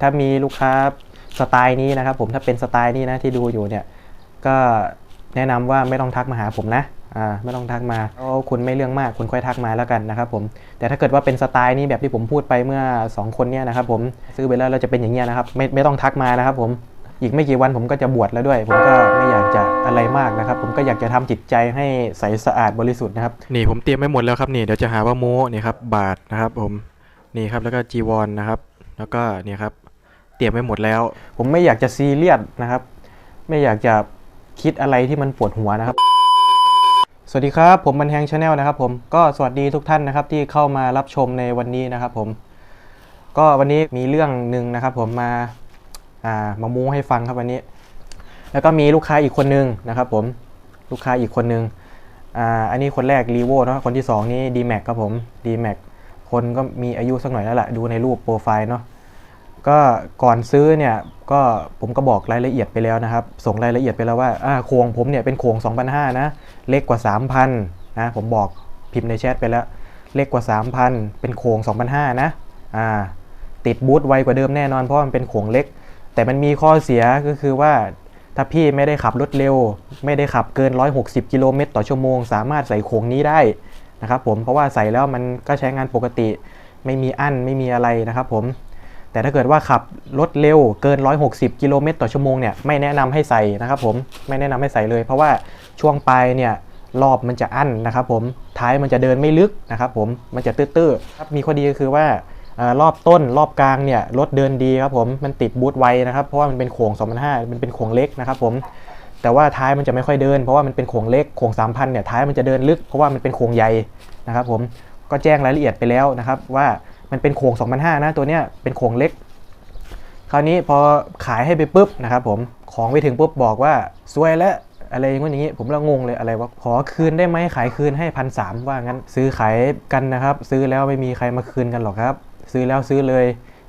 ถ้ามีลูกค้าสไตล์นี้นะครับ ผมถ้าเป็นสไตล์นี้นะที่ดูอยู่เนี่ยก็แนะนำว่าไม่ต้องทักมาหาผมนะอ่าไม่ต้องทักมาเพราะคุณไม่เรื่องมากคุณค่อยทักมาแล้วกันนะครับผมแต่ถ้าเกิดว่าเป็นสไตล์นี้แบบที่ผมพูดไปเมื่อ 2 คนเนี่ยนะครับผมซื้อไปแล้วเราจะเป็นอย่างเงี้ยนะครับไม่ไม่ต้องทักมานะครับผมอีกไม่กี่วันผมก็จะบวชแล้วด้วย ผมก็ไม่อยากจะอะไรมากนะครับ ผมก็อยากจะทำจิตใจให้ใสสะอาดบริสุทธิ์นะครับนี่ผมเตรียมไว้หมดแล้วครับนี่เดี๋ยวจะหาว่าโม้นี่ครับบาทนะครับผมนี่ครับแล้วก็จีวรนะครับ แล้วก็นี่ครับ เตรียมไว้หมดแล้ว ผมไม่อยากจะซีเรียสนะครับ ไม่อยากจะคิดอะไรที่มันปวดหัวนะครับ สวัสดีครับผมบันแฮงชาแนลนะครับ ผมก็สวัสดีทุกท่านนะครับที่เข้ามารับชมในวันนี้นะครับ ผม ก็วันนี้มีเรื่องหนึ่งนะครับ ผมมาอ่ามามูให้ฟังครับวันนี้ แล้วก็มีลูกค้าอีกคนนึงนะครับ ผมลูกค้าอีกคนนึงอ่าอันนี้คนแรกรีโวเนาะคนที่สองนี่ d m a x ครับผม d m a x คนก็มีอายุสักหน่อยแล้วแหละดูในรูปโปรไฟล์เนาะ ก็ก่อนซื้อเนี่ยก็ผมก็บอกรายละเอียดไปแล้วนะครับ ส่งรายละเอียดไปแล้วว่าอ่าโครงผมเนี่ยเป็นโครง2,500นะเล็กกว่า 3,000นะผมบอกพิมพ์ในแชทไปแล้ว เล็กกว่า 3,000 เป็นโครง2,500นะอ่าติดบูทไวกว่าเดิมแน่นอนเพราะมันเป็นโครงเล็ก แต่มันมีข้อเสียก็คือว่าถ้าพี่ไม่ได้ขับรถเร็ว ไม่ได้ขับเกิน 160 กิโลเมตรต่อชั่วโมง สามารถใส่โครงนี้ได้นะครับผมเพราะว่าใส่แล้วมันก็ใช้งานปกติ ไม่มีอั้นไม่มีอะไรนะครับผม แต่ถ้าเกิดว่าขับรถเร็วเกิน 160 กิโลเมตรต่อชั่วโมงเนี่ยไม่แนะนำให้ใส่นะครับผมไม่แนะนำให้ใส่เลย เพราะว่าช่วงปลายเนี่ยรอบมันจะอั้นนะครับผมท้ายมันจะเดินไม่ลึกนะครับผมมันจะตื้อๆมีข้อดีก็คือว่ารอบต้นรอบกลางเนี่ยรถเดินดีครับผมมันติดบูทไวนะครับเพราะว่ามันเป็นโค้ง2,500มันเป็นโค้งเล็กนะครับผมแต่ว่าท้ายมันจะไม่ค่อยเดิน เพราะว่ามันเป็นโค้งเล็กโค้ง3,000เนี่ยท้ายมันจะเดินลึกเพราะว่ามันเป็นโค้งใหญ่นะครับผมก็แจ้งรายละเอียดไปแล้วนะครับว่า มันเป็นโค้ง2,500นะตัวเนี้ยเป็นโค้งเล็ก คราวนี้พอขายให้ไปปุ๊บนะครับผมของไปถึงปุ๊บบอกว่าซวยแล้วอะไรอย่างงี้อย่างนี้ผมละงงเลยอะไรวะขอคืนได้ไหมขายคืนให้พันสามว่างั้นซื้อขายกันนะครับ ซื้อแล้วไม่มีใครมาคืนกันหรอกครับ ซื้อแล้วซื้อเลย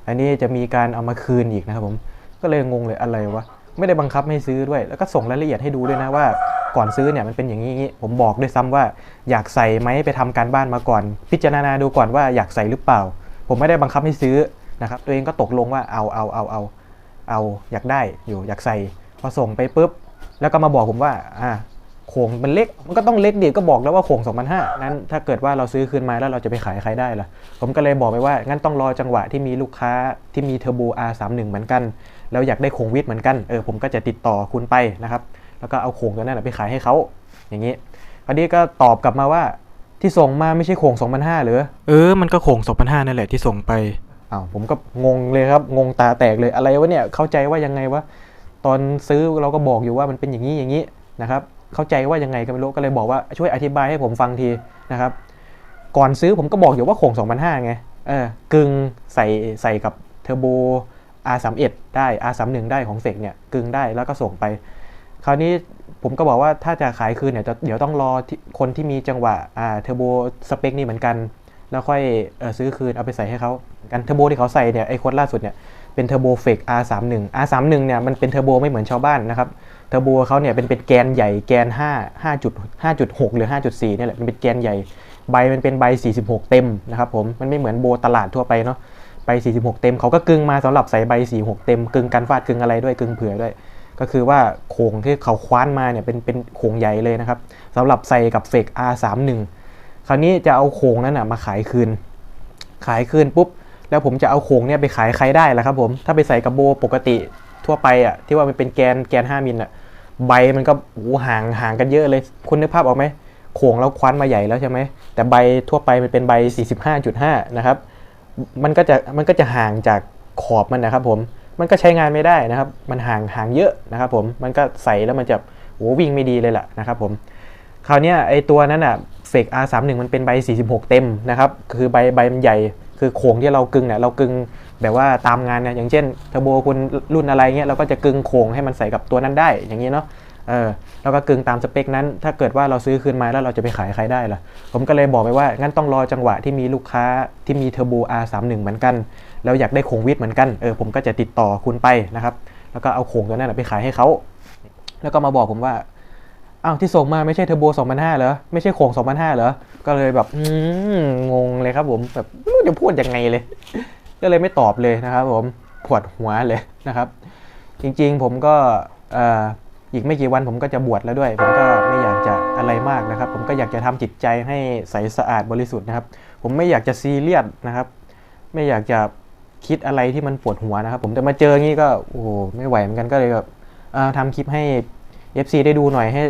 อันนี้จะมีการเอามาคืนอีกนะครับผมก็เลยงงเลยอะไรวะไม่ได้บังคับให้ซื้อด้วย แล้วก็ส่งรายละเอียดให้ดูด้วยนะว่าก่อนซื้อเนี่ยมันเป็นอย่างนี้อย่างนี้ผมบอกด้วยซ้ำว่า อยากใส่ไหมไปทำการบ้านมาก่อน พิจารณาดูก่อนว่าอยากใส่หรือเปล่า ผมไม่ได้บังคับให้ซื้อนะครับ ตัวเองก็ตกลงว่าเอาเอาเอาเอาเอาอยากได้อยู่อยากใส่พอส่งไปปุ๊บ แล้วก็มาบอกผมว่าอ่าโขงมันเล็กมันก็ต้องเล็กดิก็บอกแล้วว่าโขง2,500นั้นถ้าเกิดว่าเราซื้อคืนมาแล้วเราจะไปขายใครได้ล่ะ ผมก็เลยบอกไปว่างั้นต้องรอจังหวะที่มีลูกค้าที่มีเทอร์โบ R31 เหมือนกัน แล้วอยากได้โครงวิทย์เหมือนกันเออผมก็จะติดต่อคุณไปนะครับ แล้วก็เอาโครงตัวนั้นไปขายให้เขาอย่างนี้คราวนี้ก็ตอบกลับมาว่า ที่ส่งมาไม่ใช่โครง2,500หรือเออ มันก็โครง2,500นั่นแหละที่ส่งไปอ้าวผมก็งงเลยครับ งงตาแตกเลยอะไรวะเนี่ยเข้าใจว่ายังไงวะตอนซื้อเราก็บอกอยู่ว่ามันเป็นอย่างนี้อย่างนี้นะครับ เข้าใจว่ายังไงก็ไม่รู้ก็เลยบอกว่าช่วยอธิบายให้ผมฟังทีนะครับ ก่อนซื้อผมก็บอกอยู่ว่าโครง2,500ไงเออกึ่งใส่ใส่กับเทอร์โบ R31 ได้ R31 ได้ของเฟกเนี่ยกึ่งได้แล้วก็ส่งไป คราวนี้ผมก็บอกว่าถ้าจะขายคืนเนี่ยจะเดี๋ยวต้องรอคนที่มีจังหวะอ่าเทอร์โบสเปคนี่เหมือนกัน แล้วค่อยออซื้อคืนเอาไปใส่ให้เขากันเทอร์โบที่เขาใส่เนี่ยไอ้โค้ดล่าสุดเนี่ยเป็นเทอร์โบเฟก R31 R31 เนี่ยมันเป็นเทอร์โบไม่เหมือนชาวบ้านนะครับเทอร์โบเขาเนี่ยเป็นเป็นแกนใหญ่แกน 5 5.5.6 หรือ 5.4เนี่ยแหละมันเป็นแกนใหญ่ใบมันเป็นใบ 46 เต็มนะครับผมมันไม่เหมือนโบตลาดทั่วไปเนาะใบ46 เต็มเขาก็กึ่งมาสำหรับใส่ใบ46 เต็มกึ่งกันฟาดกึ่งอะไรด้วยกึ่งเผื่อด้วย ก็คือว่าโครงที่เขาคว้านมาเนี่ยเป็นเป็นโครงใหญ่เลยนะครับสำหรับใส่กับเฟก R31 คราวนี้จะเอาโครงนั้นนะมาขายคืน ขายคืนปุ๊บ แล้วผมจะเอาโครงเนี่ยไปขายใครได้ล่ะครับผมถ้าไปใส่กับโบปกติทั่วไปอะที่ว่ามันเป็นแกนแกน 5มิลอะใบมันก็โอ้ห่างห่างกันเยอะเลย คุณนึกภาพออกไหมโครงเราคว้านมาใหญ่แล้วใช่ไหมแต่ใบทั่วไปมันเป็นใบ 45.5 นะครับมันก็จะมันก็จะห่างจากขอบมันนะครับผม มันก็ใช้งานไม่ได้นะครับ มันห่างห่างเยอะนะครับผม มันก็ใส่แล้วมันจะโอ้วิ่งไม่ดีเลยล่ะนะครับผม คราวนี้ไอตัวนั้นอะเฟก R31 มันเป็นใบ 46 เต็มนะครับ คือใบใบมันใหญ่ คือโขงที่เรากึงเนี่ยเรากึงแบบว่าตามงานเนี่ยอย่างเช่นเทอร์โบคุณรุ่นอะไรเงี้ยเราก็จะกึงโขงให้มันใส่กับตัวนั้นได้อย่างนี้เนาะ เออแล้วก็กึ่งตามสเปคนั้น ถ้าเกิดว่าเราซื้อคืนมาแล้วเราจะไปขายใครได้ล่ะ ผมก็เลยบอกไปว่า งั้นต้องรอจังหวะที่มีลูกค้าที่มีเทอร์โบ R31 เหมือนกัน แล้วอยากได้โคงวิทเหมือนกัน เออ ผมก็จะติดต่อคุณไปนะครับ แล้วก็เอาโคงตัวนั้นไปขายให้เขา แล้วก็มาบอกผมว่า อ้าวที่ส่งมาไม่ใช่เทอร์โบ2005เหรอ ไม่ใช่โคง2005เหรอ ก็เลยแบบงงเลยครับผมแบบไม่รู้จะพูดยังไงเลย ก็เลยไม่ตอบเลยนะครับ ผม ปวดหัวเลยนะครับ จริง ๆ ผมก็เอ่อ อีกไม่กี่วันผมก็จะบวชแล้วด้วย ผมก็ไม่อยากจะอะไรมากนะครับ ผมก็อยากจะทำจิตใจให้ใสสะอาดบริสุทธิ์นะครับ ผมไม่อยากจะซีเรียสนะครับ ไม่อยากจะคิดอะไรที่มันปวดหัวนะครับ ผมแต่มาเจองี้ก็โอ้โหไม่ไหวเหมือนกันก็เลยแบบทำคลิปให้ FC ได้ดูหน่อยให้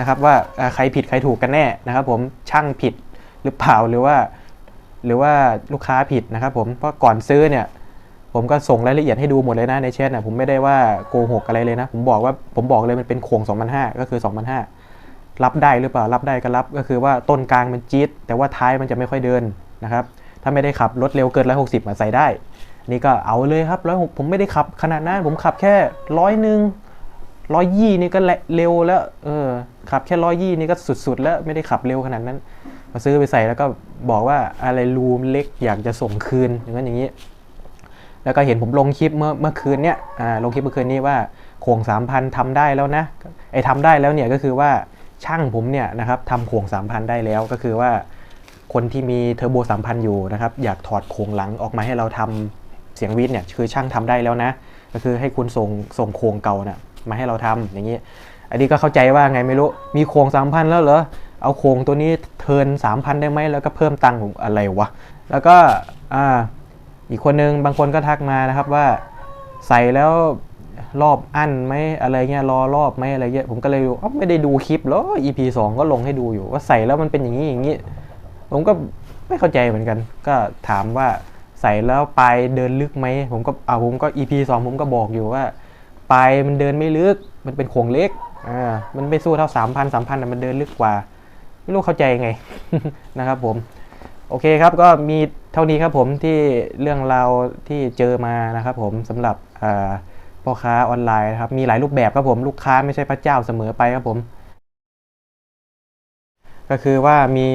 นะครับว่าใครผิดใครถูกกันแน่นะครับ ผมช่างผิดหรือเปล่าหรือว่า หรือว่าลูกค้าผิดนะครับ ผมเพราะก่อนซื้อเนี่ย ผมก็ส่งรายละเอียดให้ดูหมดเลยนะในแชทนะผมไม่ได้ว่าโกหกอะไรเลยนะ ผมบอกว่าผมบอกเลยมันเป็นโคง2005 ก็คือ 2005 รับได้หรือเปล่ารับได้ก็รับ ก็คือว่าต้นกลางมันจี๊ดแต่ว่าท้ายมันจะไม่ค่อยเดินนะครับถ้าไม่ได้ขับรถเร็วเกิน 160มาใส่ได้ นี่ก็เอาเลยครับร้อยผมไม่ได้ขับขนาดนั้นผมขับแค่ร้อยหนึ่งร้อยยี่นี่ก็เร็วแล้วเออขับแค่ร้อยยี่นี่ก็สุด ๆ แล้วไม่ได้ขับเร็วขนาดนั้นมาซื้อไปใส่แล้วก็บอกว่าอะไรรูมเล็กอยากจะส่งคืนอย่างนั้นอย่างนี้ แล้วก็เห็นผมลงคลิปเมื่อเมื่อคืนเนี้ยอ่าลงคลิปเมื่อคืนนี้ว่าโขงสามพันทำได้แล้วนะไอ้ทำได้แล้วเนี่ยก็คือว่าช่างผมเนี่ยนะครับทำโขงสามพันได้แล้วก็คือว่าคนที่มีเทอร์โบสามพันอยู่นะครับอยากถอดโครงหลังออกมาให้เราทำเสียงวิทย์เนี่ยคือช่างทำได้แล้วนะ ก็คือให้คุณส่งส่งโครงเก่านะ่ะมาให้เราทำอย่างนี้ อันนี้ก็เข้าใจว่าไงไม่รู้มีโครงสามพันแล้วเหรอเอาโครงตัวนี้เทินสามพันได้ไหมแล้วก็เพิ่มตังค์อะไรวะแล้วก็อ่า อีกคนนึงบางคนก็ทักมานะครับว่าใส่แล้วรอบอั้นไหมอะไรเงี้ยรอรอบไหมอะไรเงี้ยผมก็เลยดูอ้าวไม่ได้ดูคลิปหรอ EP 2 ก็ลงให้ดูอยู่ว่าใส่แล้วมันเป็นอย่างนี้อย่างนี้ ผมก็ไม่เข้าใจเหมือนกัน ก็ถามว่าใส่แล้วปลายเดินลึกไหมผมก็เอาผมก็ EP 2 ผมก็บอกอยู่ว่าปลายมันเดินไม่ลึก มันเป็นโครงเล็กอ่ามันไม่สู้เท่า3,000 3,000นะมันเดินลึกกว่า ไม่รู้เข้าใจไงนะครับผม โอเคครับก็มีเท่านี้ครับผมที่เรื่องราวที่เจอมานะครับผมสำหรับพ่อค้าออนไลน์นะครับมีหลายรูปแบบครับผมลูกค้าไม่ใช่พระเจ้าเสมอไปครับผม ก็คือว่ามี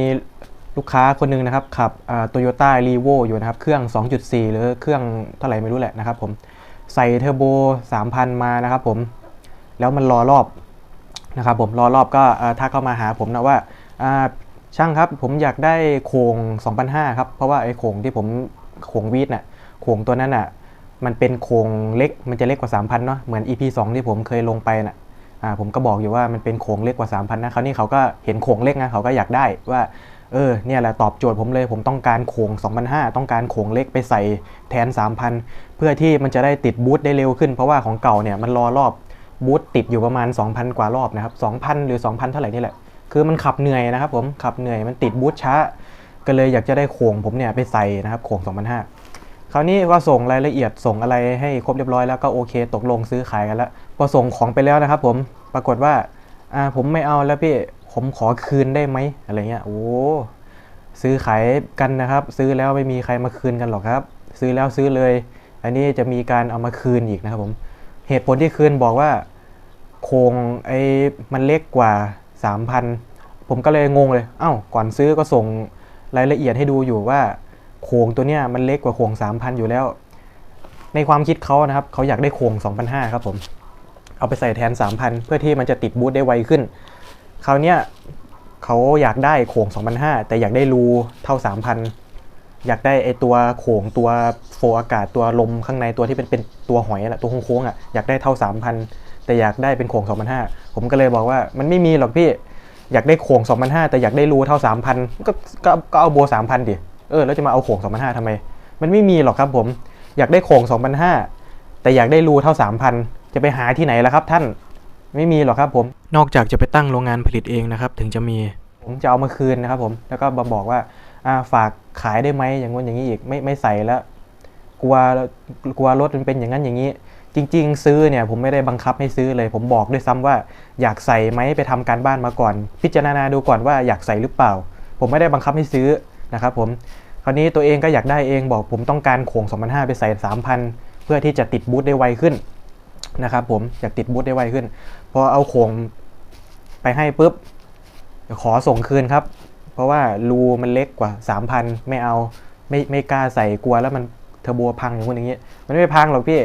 ลูกค้าคนหนึงนะครับขับโตโยต้ารีโวอยู่นะครับ เครื่อง 2.4 หรือเครื่องเท่าไหร่ไม่รู้แหละนะครับผมใส่เทอร์โบ 3,000 มานะครับผมแล้วมันรอรอบนะครับผมรอรอบก็เอ่อถ้าเข้ามาหาผมนะว่า ช่างครับผมอยากได้โคง2,500ครับ เพราะว่าไอ้โคงที่ผมโคงวีดน่ะโคงตัวนั้นน่ะ มันเป็นโคงเล็กมันจะเล็กกว่า 3,000 เนาะเหมือน EP 2 ที่ผมเคยลงไปน่ะอ่าผมก็บอกอยู่ว่ามันเป็นโคงเล็กกว่า 3,000 นะคราวนี้เขาก็เห็นโคงเล็กนะเขาก็อยากได้ว่าเออเนี่ยแหละตอบโจทย์ผมเลยผมต้องการโคง2,500ต้องการโคงเล็กไปใส่แทน 3,000 เพื่อที่มันจะได้ติดบูทได้เร็วขึ้น เพราะว่าของเก่าเนี่ยมันรอรอบบูทติดอยู่ประมาณ 2,000 กว่ารอบนะครับ2,000 หรือ 2,000 เท่าไหร่นี่แหละ คือมันขับเหนื่อยนะครับผมขับเหนื่อยมันติดบูทช้า ก็เลยอยากจะได้โค้งผมเนี่ยไปใส่นะครับโค้ง2005 คราวนี้ก็ส่งรายละเอียดส่งอะไรให้ครบเรียบร้อยแล้วก็โอเค ตกลงซื้อขายกันแล้วพอส่งของไปแล้วนะครับผมปรากฏว่าอ่าผมไม่เอาแล้วพี่ผมขอคืนได้ไหมอะไรเงี้ยโอ้ซื้อขายกันนะครับ ซื้อแล้วไม่มีใครมาคืนกันหรอกครับ ซื้อแล้วซื้อเลย อันนี้จะมีการเอามาคืนอีกนะครับผมเหตุผลที่คืนบอกว่าโครงไอ้มันเล็กกว่า 3,000 ผมก็เลยงงเลย เอ้า ก่อนซื้อก็ส่งรายละเอียดให้ดูอยู่ว่าโครงตัวเนี้ยมันเล็กกว่าโครง3,000 อยู่แล้ว ในความคิดเขานะครับ เขาอยากได้โครง2,500 ครับผม เอาไปใส่แทน 3,000 เพื่อที่มันจะติดบูทได้ไวขึ้น คราวเนี้ยเขาอยากได้โครง2,500 แต่อยากได้รูเท่า 3,000 อยากได้ไอตัวโขงตัวโฟอากาศตัวลมข้างในตัวที่เป็นเป็นตัวหอยแหละตัวโค้งๆอะอยากได้เท่า 3,000 แต่อยากได้เป็นโขง2,500 ผมก็เลยบอกว่ามันไม่มีหรอกพี่อยากได้โขง2,500 แต่อยากได้รูเท่า 3,000 ก็ก็ก็เอาโบ3,000 ดิ เออแล้วจะมาเอาโขง2,500ทำไม มันไม่มีหรอกครับผมอยากได้โขง2,500 แต่อยากได้รูเท่า 3,000 จะไปหาที่ไหนล่ะครับท่านไม่มีหรอกครับผม นอกจากจะไปตั้งโรงงานผลิตเองนะครับ ถึงจะมี ผมจะเอามาคืนนะครับผม แล้วก็มาบอกว่าอ่าฝากขายได้ไหมอย่างงู้นอย่างนี้อีก ไม่ไม่ใส่แล้ว กลัวกลัวรถมันเป็นอย่างนั้นอย่างนี้ จริง ๆ ซื้อเนี่ยผมไม่ได้บังคับให้ซื้อเลย ผมบอกด้วยซ้ำว่าอยากใส่ไหมไปทำการบ้านมาก่อน พิจารณาดูก่อนว่าอยากใส่หรือเปล่า ผมไม่ได้บังคับให้ซื้อนะครับผมคราวนี้ตัวเองก็อยากได้เองบอกผมต้องการโขง2,500ไปใส่ 3,000 เพื่อที่จะติดบูทได้ไวขึ้นนะครับผมอยากติดบูทได้ไวขึ้น พอเอาโขงไปให้ปุ๊บขอส่งคืนครับ เพราะว่ารูมันเล็กกว่า 3,000 ไม่เอาไม่ไม่กล้าใส่กลัวแล้วมันเทอร์โบพังอย่างนู้นอย่างนี้มันไม่พังหรอกพี่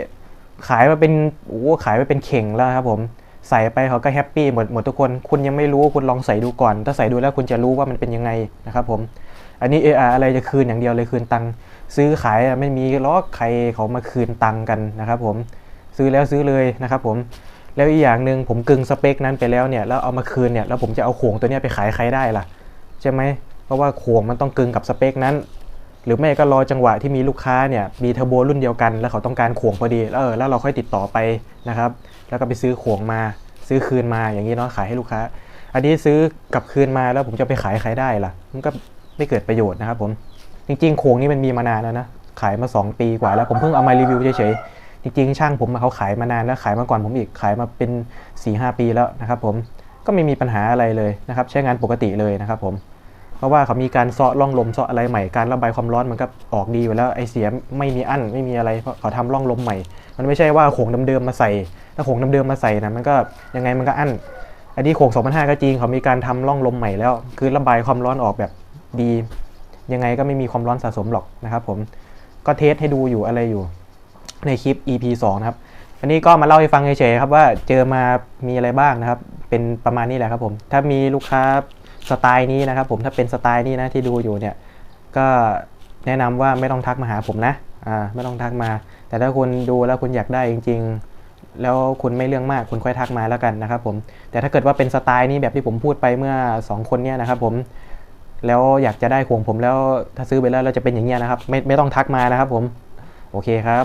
ขายมาเป็นโอ้ขายมาเป็นเข่งแล้วครับผมใส่ไปเขาก็แฮปปี้หมดหมดทุกคน คุณยังไม่รู้คุณลองใส่ดูก่อน ถ้าใส่ดูแล้วคุณจะรู้ว่ามันเป็นยังไงนะครับผม อันนี้เอออะไรจะคืนอย่างเดียวเลยคืนตังค์ซื้อขายไม่มีล้อใครเขามาคืนตังค์กันนะครับผมซื้อแล้วซื้อเลยนะครับผมแล้วอีกอย่างหนึ่งผมกึงสเปคนั้นไปแล้วเนี่ยแล้วเอามาคืนเนี่ยแล้วผมจะเอาโขงตัวนี้ไปขายใครได้ล่ะใช่ไหมเพราะว่าโขงมันต้องกึงกับสเปคนั้น หรือไม่ก็รอจังหวะที่มีลูกค้าเนี่ยมีเทอร์โบรุ่นเดียวกัน แล้วเขาต้องการโขงพอดีแล้วเออแล้วเราค่อยติดต่อไปนะครับ แล้วก็ไปซื้อโขงมา ซื้อคืนมาอย่างนี้เนาะขายให้ลูกค้า อันนี้ซื้อกลับคืนมาแล้วผมจะไปขายใครได้ล่ะ มันก็ไม่เกิดประโยชน์นะครับผมจริงๆโขงนี่มันมีมานานแล้วนะขายมา 2 ปีกว่าแล้วผมเพิ่งเอามารีวิวเฉยๆจริงๆ ช่างผมเขาขายมานานแล้วขายมาก่อนผมอีกขายมาเป็น4ีหปีแล้วนะครับ ผมก็ไม่มีปัญหาอะไรเลยนะครับ ใช้งานปกติเลยนะครับผม เพราะว่าเขามีการเซาะร่องลมเซาะอะไรใหม่การระบายความร้อนมันก็ออกดีอยู่แล้วไอเสียไม่มีอั้นไม่มีอะไรเพราะเขาทำร่องลมใหม่ มันไม่ใช่ว่าโขงเดิมๆมาใส่ ถ้าโขงเดิมๆมาใส่นะมันก็ยังไงมันก็อั้นอันนี้โขง2005ก็จริงเขามีการทำร่องลมใหม่แล้ว คือระบายความร้อนออกแบบดี ยังไงก็ไม่มีความร้อนสะสมหรอกนะครับ ผมก็เทสให้ดูอยู่อะไรอยู่ ในคลิป EP 2นะครับอันนี้ก็มาเล่าให้ฟังเฉยๆครับว่าเจอมามีอะไรบ้างนะครับ เป็นประมาณนี้แหละครับผม ถ้ามีลูกค้า สไตล์นี้นะครับผมถ้าเป็นสไตล์นี้นะที่ดูอยู่เนี่ยก็แนะนำว่าไม่ต้องทักมาหาผมนะอ่าไม่ต้องทักมา แต่ถ้าคุณดูแล้วคุณอยากได้จริง ๆ แล้วคุณไม่เรื่องมากคุณค่อยทักมาแล้วกันนะครับผมแต่ถ้าเกิดว่าเป็นสไตล์นี้แบบที่ผมพูดไปเมื่อ 2 คนเนี่ยนะครับผมแล้วอยากจะได้ของผมแล้วถ้าซื้อไปแล้วเราจะเป็นอย่างเงี้ยนะครับ ไม่ไม่ต้องทักมานะครับผม โอเคครับ